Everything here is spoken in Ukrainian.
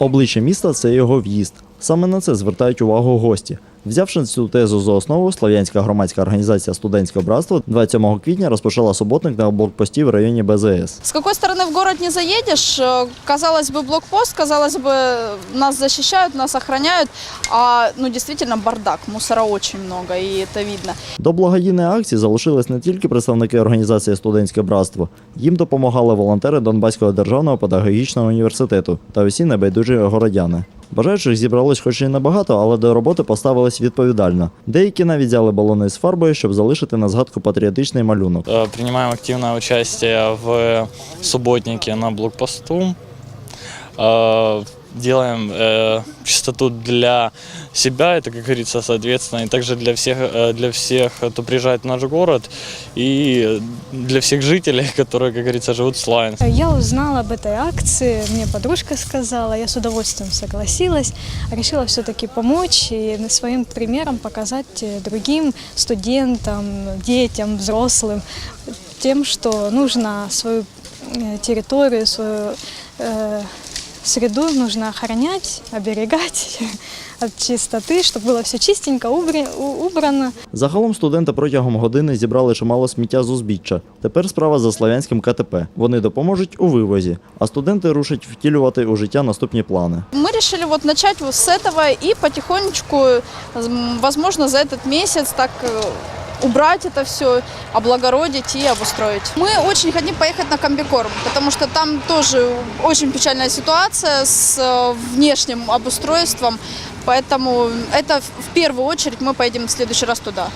Обличчя міста це його в'їзд. Саме на це звертають увагу гості. Взявши цю тезу за основу, Слов'янська громадська організація Студентське братство 27 квітня розпочала суботник на блокпості в районі БЗС. С какой стороны в город не заедешь, э, казалось бы, блокпост, казалось бы, нас защищают, нас охраняют, а ну действительно бардак, мусора очень много, и это видно. До благодійної акції залишились не тільки представники організації Студентське братство, їм допомагали волонтери Донбаського державного педагогічного університету та усі небайдужі городяни. Бажаючих зібралось хоч і небагато, але до роботи поставились відповідально. Деякі навіть взяли балони з фарбою, щоб залишити на згадку патріотичний малюнок. Приймаємо активне участь в субботнике на блокпосту. Э, Делаем э, чистоту для себя, это, как говорится, соответственно, и также для всех, э, для всех, кто приезжает в наш город, и для всех жителей, которые, как говорится, живут в Славянске. Я узнала об этой акции, мне подружка сказала, я с удовольствием согласилась, решила все-таки помочь и своим примером показать э, другим студентам, детям, взрослым тем, что нужно свою э, территорию, свою э, среду нужно охранять, оберегать от чистоты, чтобы было все чистенько, убри- у- убрано. Загалом студенти протягом години зібрали чимало сміття з узбіччя. Тепер справа за Слов'янським КТП. Вони допоможуть у вивозі, а студенти рушать втілювати у життя наступні плани. Мы решили вот начать вот с этого и потихонечку, м, возможно, за этот месяц так э, убрать это все, облагородить и обустроить. Мы очень хотим поехать на комбикорм, потому что там тоже очень печальная ситуация с э, внешним обустройством, поэтому это в в первую очередь мы поедем в следующий раз туда.